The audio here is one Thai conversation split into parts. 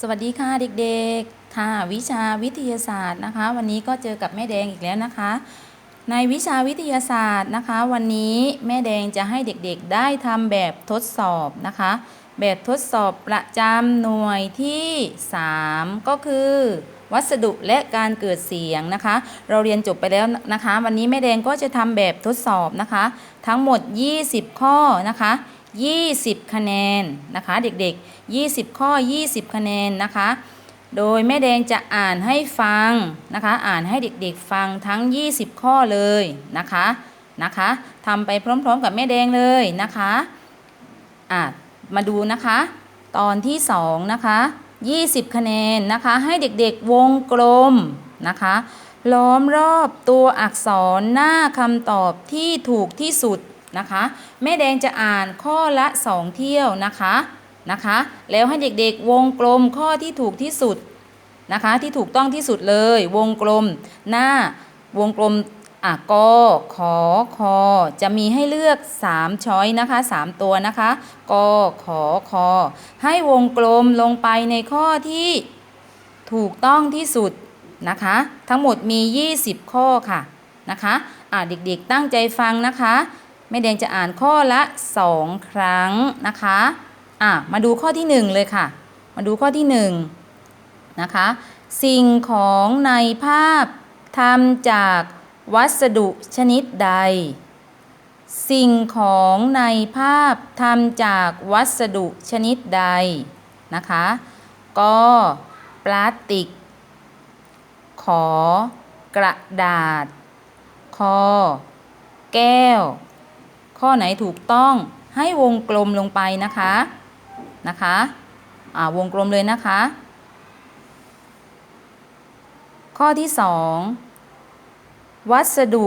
สวัสดีค่ะเด็กๆ ค่ะ วิชาวิทยาศาสตร์นะคะ วันนี้ก็เจอกับแม่แดงอีกแล้วนะคะ ในวิชาวิทยาศาสตร์นะคะ วันนี้แม่แดงจะให้เด็กๆ ได้ทำแบบทดสอบนะคะ แบบทดสอบประจำหน่วยที่ 3 ก็คือ วัสดุและการเกิดเสียงนะคะ เราเรียนจบไปแล้วนะคะ วันนี้แม่แดงก็จะทำแบบทดสอบนะคะ ทั้งหมด 20 ข้อนะคะ 20 คะแนนนะคะเด็กๆ 20 ข้อ 20 คะแนนนะคะ โดยแม่แดงจะอ่านให้ฟังนะคะ อ่านให้เด็กๆฟังทั้ง 20 ข้อเลยนะคะนะคะทำไปพร้อมๆกับแม่แดงเลยนะคะอะมาดูนะคะ ตอนที่ 2 นะคะ 20 คะแนนนะคะ ให้เด็กๆวงกลมนะคะ ล้อมรอบตัวอักษรหน้าคำตอบที่ถูกที่สุด นะคะ แม่แดงจะอ่านข้อละ 2 เที่ยวนะคะนะคะ แล้วให้เด็กๆวงกลมข้อที่ถูกที่สุดนะคะ ที่ถูกต้องที่สุดเลย วงกลมหน้าวงกลมอะกอขอคอจะมีให้เลือก 3 ช้อยนะคะ 3 ตัวนะคะกอขอคอให้วงกลมลงไปในข้อที่ถูกต้องที่สุดนะคะ ทั้งหมดมี 20 ข้อค่ะนะคะอะเด็กๆตั้งใจฟังนะคะ แม่แดงจะอ่านข้อละ 2 ครั้งนะคะอะมาดูข้อที่ 1 เลยค่ะ มาดูข้อที่ 1 นะคะ สิ่งของในภาพทำจากวัสดุชนิดใด สิ่งของในภาพทำจากวัสดุชนิดใดนะคะก็พลาสติก ขอกระดาษ คอ แก้ว ข้อไหนถูกต้องให้วงกลมลงไปนะคะนะคะอ่าวงกลมเลยนะคะ ข้อที่ 2 วัสดุ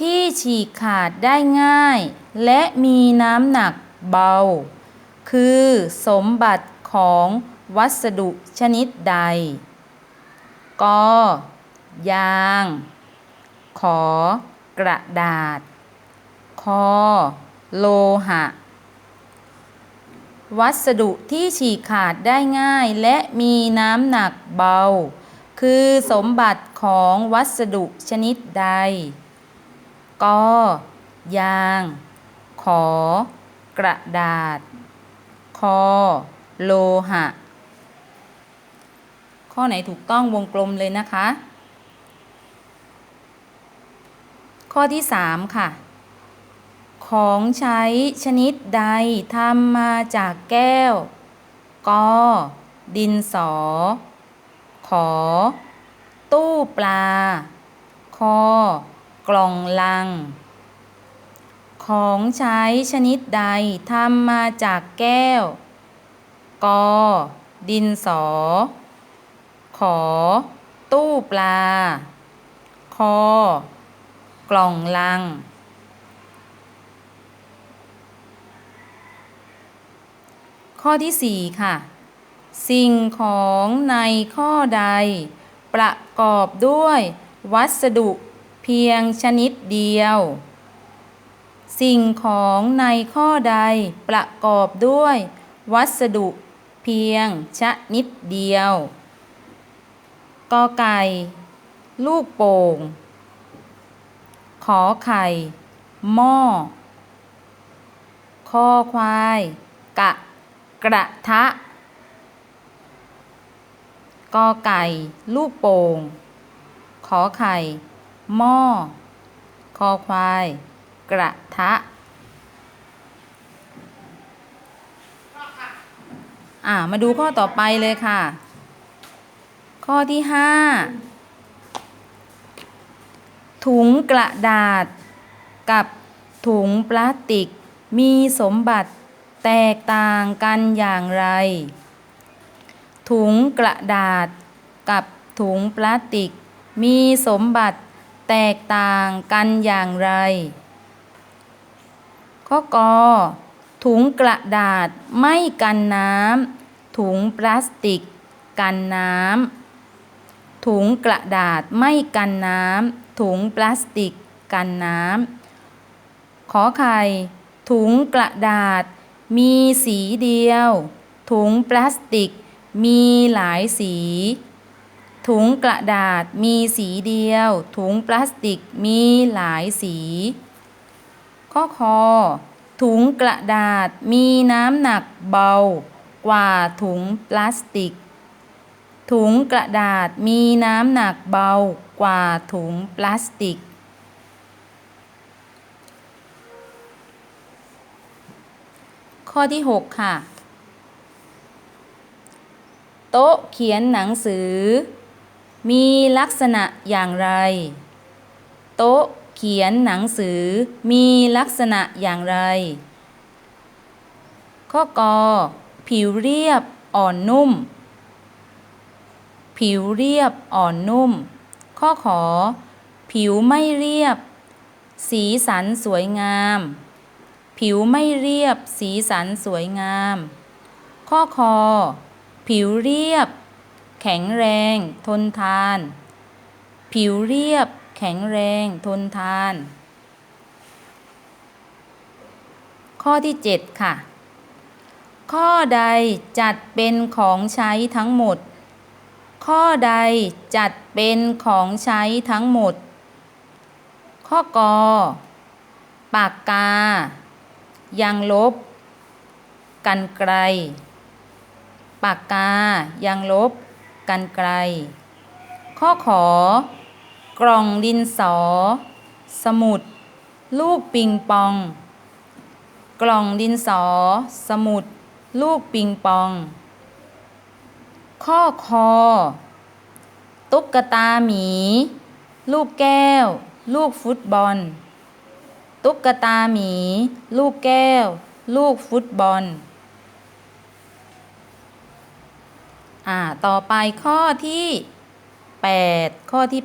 ที่ฉีกขาดได้ง่าย และมีน้ำหนักเบา คือสมบัติของวัสดุชนิดใด ก ยาง ขอกระดาษ อ โลหะ วัสดุที่ฉีกขาดได้ง่ายและมีน้ำหนักเบา คือสมบัติของวัสดุชนิดใดกยาง ขอ กระดาษ คอ โลหะ ข้อไหนถูกต้องวงกลมเลยนะคะ ข้อที่ 3 ค่ะ ของใช้ชนิดใดทำมาจากแก้ว กอ ดินสอ ขอ ตู้ปลา คอ กล่องลัง ของใช้ชนิดใดทำมาจากแก้ว กอ ดินสอ ขอ ตู้ปลา คอ กล่องลัง ข้อที่ 4 ค่ะ สิ่งของในข้อใด ประกอบด้วย วัสดุเพียงชนิดเดียว สิ่งของในข้อใดประกอบด้วย วัสดุเพียงชนิดเดียวกอไก่ ลูกโป่ง ขอไข่ หม้อ คอควาย กะ กระทะกอไก่ ลูกโป่ง ขอไข่ หม้อ คอควาย กระทะ อ่า มาดูข้อต่อไปเลยค่ะ ข้อที่5ถุงกระดาษ กับถุงพลาสติก มีสมบัติ แตกต่างกันอย่างไร ถุงกระดาษกับถุงพลาสติก มีสมบัติแตกต่างกันอย่างไร ข้อกอถุงกระดาษไม่กันน้ำถุงพลาสติก กันน้ำถุงกระดาษไม่กันน้ำถุงพลาสติก กันน้ำขอไข่ถุงกระดาษ มีสีเดียว ถุงพลาสติก มีหลายสี ถุงกระดาษมีสีเดียว ถุงพลาสติกมีหลายสี ข้อคอถุงกระดาษมีน้ำหนักเบากว่าถุงพลาสติก ถุงกระดาษมีน้ำหนักเบากว่าถุงพลาสติก ข้อที่ 6 ค่ะ โต๊ะเขียนหนังสือ มีลักษณะอย่างไร โต๊ะเขียนหนังสือ มีลักษณะอย่างไร ข้อกอผิวเรียบอ่อนนุ่ม ผิวเรียบอ่อนนุ่ม ข้อขอ ผิวไม่เรียบ สีสันสวยงาม ผิวไม่เรียบ สีสันสวยงาม ข้อคอ ผิวเรียบ แข็งแรง ทนทาน ผิวเรียบ แข็งแรง ทนทาน ข้อที่ 7 ค่ะ ข้อใดจัดเป็นของใช้ทั้งหมด ข้อใดจัดเป็นของใช้ทั้งหมด ข้อกอปากกา ยังลบ กันไกล ปากกายังลบ กันไกล ข้อขอ กล่องดินสอ สมุด ลูกปิงปอง กล่องดินสอ สมุด ลูกปิงปอง ข้อคอ ตุ๊กตาหมี ลูกแก้ว ลูกฟุตบอล ตุ๊กตาหมี ลูกแก้ว ลูกฟุตบอล อ่า ต่อไปข้อที่ 8 ข้อที่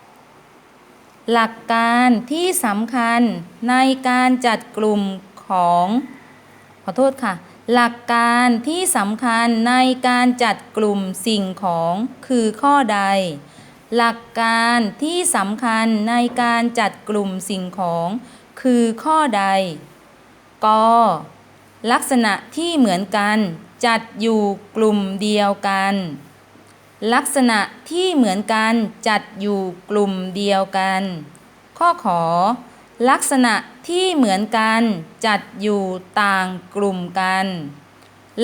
8 หลักการที่สำคัญในการจัดกลุ่มของ ขอโทษค่ะ หลักการที่สำคัญในการจัดกลุ่มสิ่งของคือข้อใด หลักการที่สำคัญในการจัดกลุ่มสิ่งของ คือข้อใด ก ลักษณะที่เหมือนกัน จัดอยู่กลุ่มเดียวกัน ลักษณะที่เหมือนกัน จัดอยู่กลุ่มเดียวกัน ข้อขอ ลักษณะที่เหมือนกัน จัดอยู่ต่างกลุ่มกัน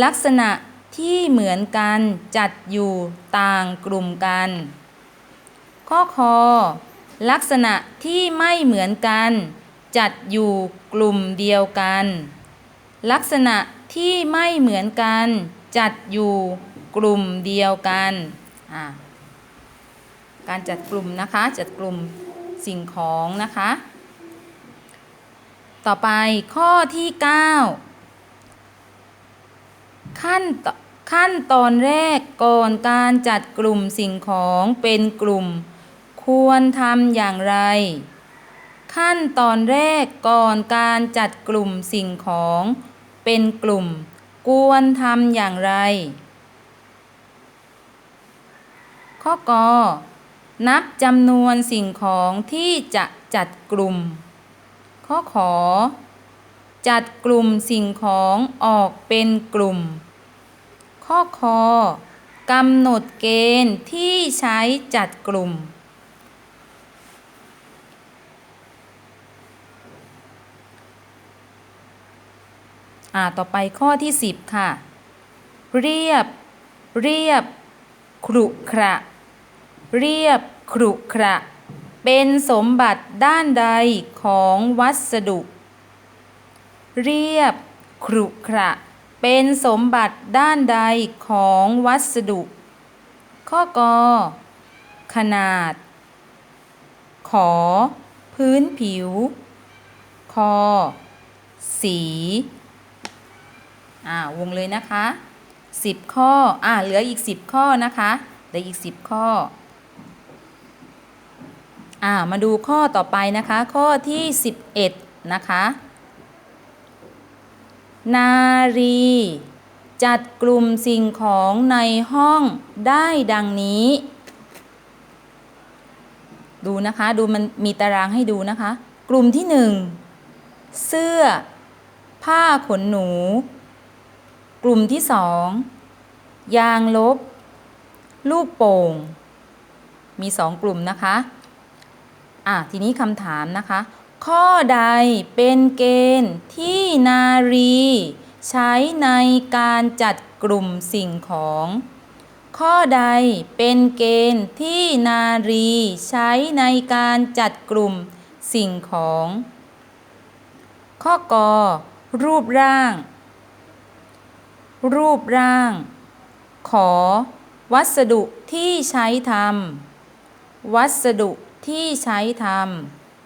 ลักษณะที่เหมือนกัน จัดอยู่ต่างกลุ่มกัน ข้อคอลักษณะที่ไม่เหมือนกัน จัดอยู่กลุ่มเดียวกัน ลักษณะที่ไม่เหมือนกัน จัดอยู่กลุ่มเดียวกันการจัดกลุ่มนะคะ จัดกลุ่มสิ่งของนะคะ ต่อไปข้อที่ 9 ขั้นขั้นตอนแรกก่อนการจัดกลุ่มสิ่งของเป็นกลุ่ม ควรทำอย่างไร ขั้นตอนแรกก่อนการจัดกลุ่มสิ่งของ เป็นกลุ่ม ควรทำอย่างไร ข้อกอนับจำนวนสิ่งของที่จะจัดกลุ่ม ข้อขอ จัดกลุ่มสิ่งของออกเป็นกลุ่ม ข้อคอกำหนดเกณฑ์ที่ใช้จัดกลุ่ม อ่าต่อไปข้อที่ 10 ค่ะ เรียบ เรียบครุขระ เรียบครุขระ เป็นสมบัติด้านใดของวัสดุ เรียบครุขระ เป็นสมบัติด้านใดของวัสดุ ข้อกอขนาด ขอ พื้นผิว คอ สี อ่าวงเลยนะคะ 10 ข้ออ่าเหลืออีก 10 ข้อนะคะเหลืออีก 10 ข้ออ่ามาดูข้อต่อไปนะคะ ข้อที่ 11 นะคะ นารี จัดกลุ่มสิ่งของในห้องได้ดังนี้ ดูนะคะ ดูมันมีตารางให้ดูนะคะ กลุ่มที่ 1 เสื้อ ผ้าขนหนู กลุ่มที่สองยางลบ ลูกโป่ง มีสองกลุ่มนะคะอะทีนี้คำถามนะคะ ข้อใดเป็นเกณฑ์ที่นารี ใช้ในการจัดกลุ่มสิ่งของ ข้อใดเป็นเกณฑ์ที่นารีใช้ในการจัดกลุ่มสิ่งของ ข้อกอรูปร่าง รูปร่าง ขอ วัสดุที่ใช้ทำวัสดุที่ใช้ท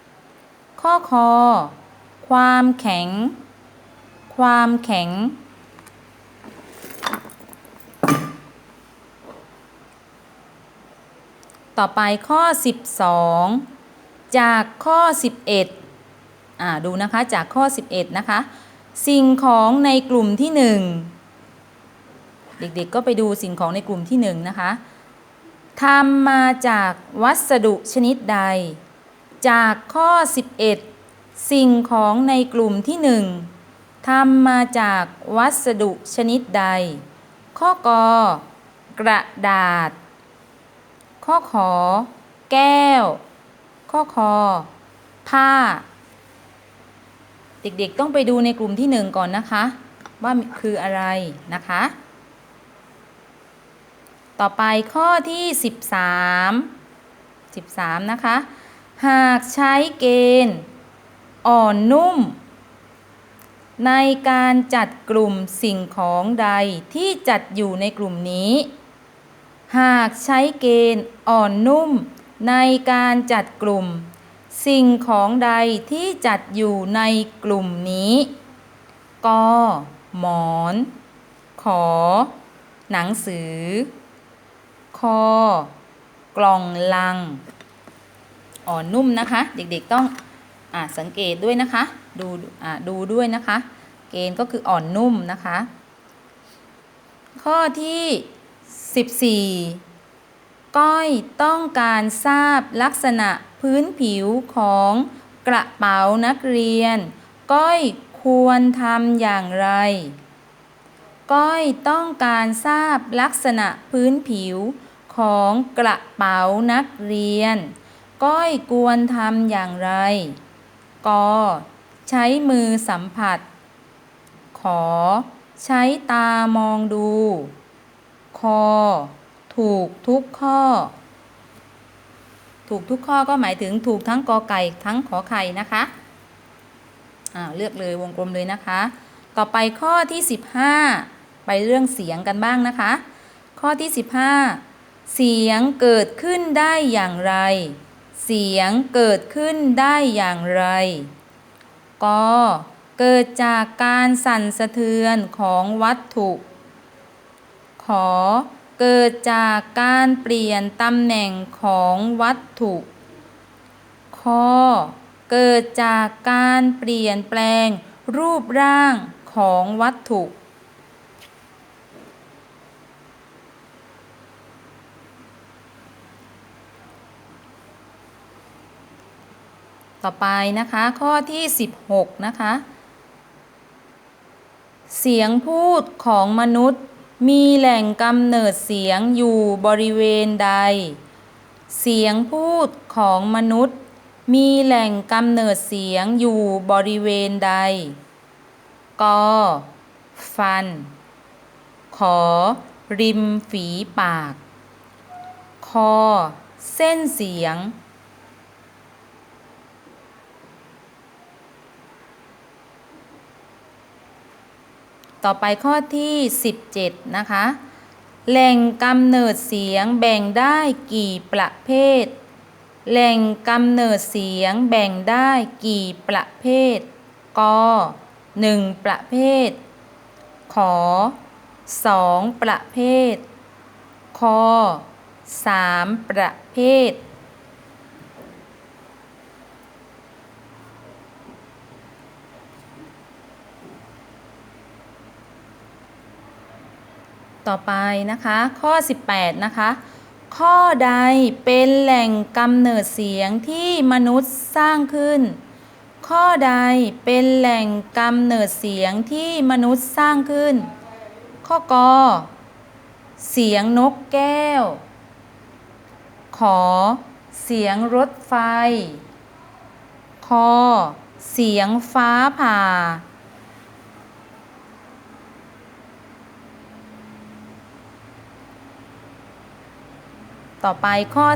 ำข้อคอ ความแข็ง ความแข็ง ต่อไปข้อ 12 จากข้อ 11อ่าดูนะคะจากข้อ 11 นะคะ สิ่งของในกลุ่มที่ 1 เด็กๆก็ไปดูสิ่งของในกลุ่มที่1นะคะทำมาจากวัสดุชนิดใด จากข้อ 11 สิ่งของในกลุ่มที่ 1ทำมาจากวัสดุชนิดใด ข้อกอกระดาษ ข้อขอ แก้ว ข้อคอ ผ้า เด็กๆต้องไปดูในกลุ่มที่หนึ่งก่อนนะคะ ว่าคืออะไรนะคะ ต่อไปข้อที่ 13 13 นะคะ หากใช้เกณฑ์ อ่อนนุ่ม ในการจัดกลุ่มสิ่งของใดที่จัดอยู่ในกลุ่มนี้ หากใช้เกณฑ์อ่อนนุ่ม ในการจัดกลุ่ม สิ่งของใดที่จัดอยู่ในกลุ่มนี้กหมอน ขอ หนังสือ คอ กล่องลัง อ่อนนุ่มนะคะ เด็กๆต้องอสังเกตด้วยนะคะ ดูดูด้วยนะคะ เกณฑ์ก็คืออ่อนนุ่มนะคะ ข้อที่ 14 ก้อยต้องการทราบลักษณะพื้นผิวของกระเป๋านักเรียน ก้อยควรทำอย่างไร ก้อยต้องการทราบลักษณะพื้นผิว ของกระเป๋านักเรียน ก้อยควรทำอย่างไร ก ใช้มือสัมผัส ขอ ใช้ตามองดูคอถูกทุกข้อ ถูกทุกข้อก็หมายถึงถูกทั้งกอไก่ทั้งขอไข่นะคะอ่าเลือกเลยวงกลมเลยนะคะ ต่อไปข้อที่ 15 ไปเรื่องเสียงกันบ้างนะคะ ข้อที่ 15 เสียงเกิดขึ้นได้อย่างไร เสียงเกิดขึ้นได้อย่างไร ก เกิดจากการสั่นสะเทือนของวัตถุขอเกิดจากการเปลี่ยนตำแหน่งของวัตถุคอเกิดจากการเปลี่ยนแปลงรูปร่างของวัตถุ ต่อไปนะคะข้อที่ 16 นะคะ เสียงพูดของมนุษย์มีแหล่งกำเนิดเสียงอยู่บริเวณใด เสียงพูดของมนุษย์ มีแหล่งกำเนิดเสียงอยู่บริเวณใด ก ฟัน ขอ ริมฝีปาก คอ เส้นเสียง ต่อไปข้อที่ 17 นะคะ แหล่งกำเนิดเสียงแบ่งได้กี่ประเภท แหล่งกำเนิดเสียงแบ่งได้กี่ประเภทก1ประเภท ขอ2ประเภทคอ3ประเภท ต่อไปนะคะ ข้อ 18 นะคะ ข้อใดเป็นแหล่งกำเนิดเสียงที่มนุษย์สร้างขึ้น ข้อใดเป็นแหล่งกำเนิดเสียงที่มนุษย์สร้างขึ้น ข้อกอเสียงนกแก้ว ขอ เสียงรถไฟ คอ เสียงฟ้าผ่า ต่อไปข้อ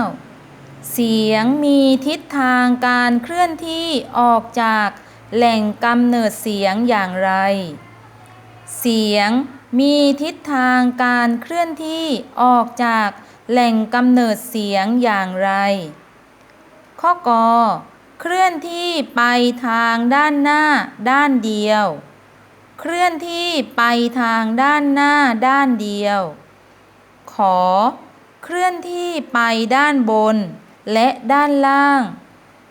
19 เสียงมีทิศทางการเคลื่อนที่ออกจากแหล่งกำเนิดเสียงอย่างไร เสียงมีทิศทางการเคลื่อนที่ออกจากแหล่งกำเนิดเสียงอย่างไร ข้อกอเคลื่อนที่ไปทางด้านหน้าด้านเดียว เคลื่อนที่ไปทางด้านหน้าด้านเดียว ขอ เคลื่อนที่ไปด้านบน และด้านล่าง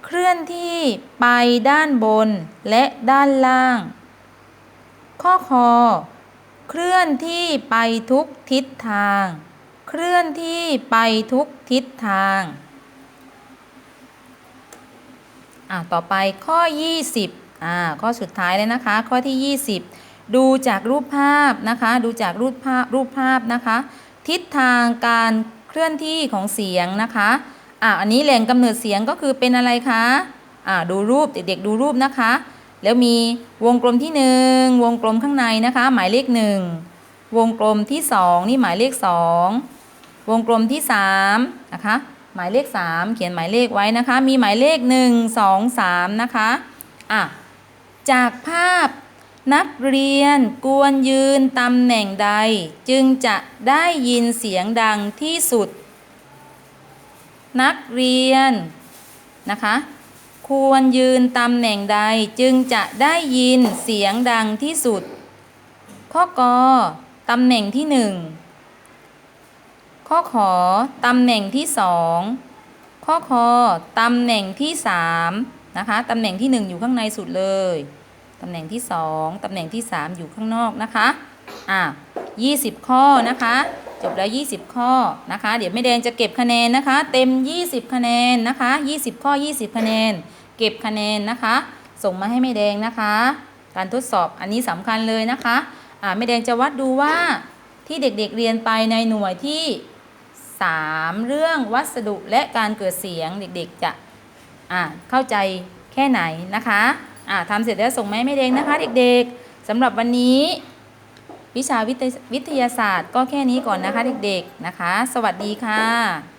เคลื่อนที่ไปด้านบนและด้านล่าง ข้อคอ เคลื่อนที่ไปทุกทิศทาง เคลื่อนที่ไปทุกทิศทาง อะ ต่อไปข้อ 20 อ่า ข้อสุดท้ายเลยนะคะ ข้อที่ 20 ดูจากรูปภาพนะคะ ดูจากรูปภาพรูปภาพนะคะทิศทางการ เคลื่อนที่ของเสียงนะคะอะอันนี้แหล่งกำเนิดเสียงก็คือเป็นอะไรคะอ่าดูรูปเด็กๆดูรูปนะคะ แล้วมีวงกลมที่ 1 วงกลมข้างในนะคะ หมายเลข 1 วงกลมที่ 2 นี่หมายเลข 2 วงกลมที่3นะคะหมายเลข 3 เขียนหมายเลขไว้นะคะ มีหมายเลข 1 2 3 นะคะอะจากภาพ นักเรียนกวนยืนตำแหน่งใด จึงจะได้ยินเสียงดังที่สุด นักเรียนนะคะ ควรยืนตำแหน่งใดจึงจะได้ยินเสียงดังที่สุด ข้อกอตำแหน่งที่หนึ่งข้อขอตำแหน่งที่สองข้อคอตำแหน่งที่สามนะคะตำแหน่งที่หนึ่งอยู่ข้างในสุดเลย ตำแหน่งที่สองตำแหน่งที่สามอยู่ข้างนอกนะคะอะ20 ข้อนะคะ จบแล้ว 20 ข้อนะคะ เดี๋ยวแม่แดงจะเก็บคะแนนนะคะ เต็ม 20 คะแนนนะคะ 20 ข้อ 20 คะแนน เก็บคะแนนนะคะ ส่งมาให้แม่แดงนะคะ การทดสอบอันนี้สำคัญเลยนะคะอ่าแม่แดงจะวัดดูว่าที่เด็กๆเรียนไปในหน่วยที่ 3 เรื่องวัสดุและการเกิดเสียงเด็กๆจะอ่าเข้าใจแค่ไหนนะคะ อ่าทำเสร็จแล้วส่งมาให้แม่แดงนะคะ เด็กๆสำหรับวันนี้ วิชาวิทยาศาสตร์ก็แค่นี้ก่อนนะคะ เด็กๆนะคะ สวัสดีค่ะ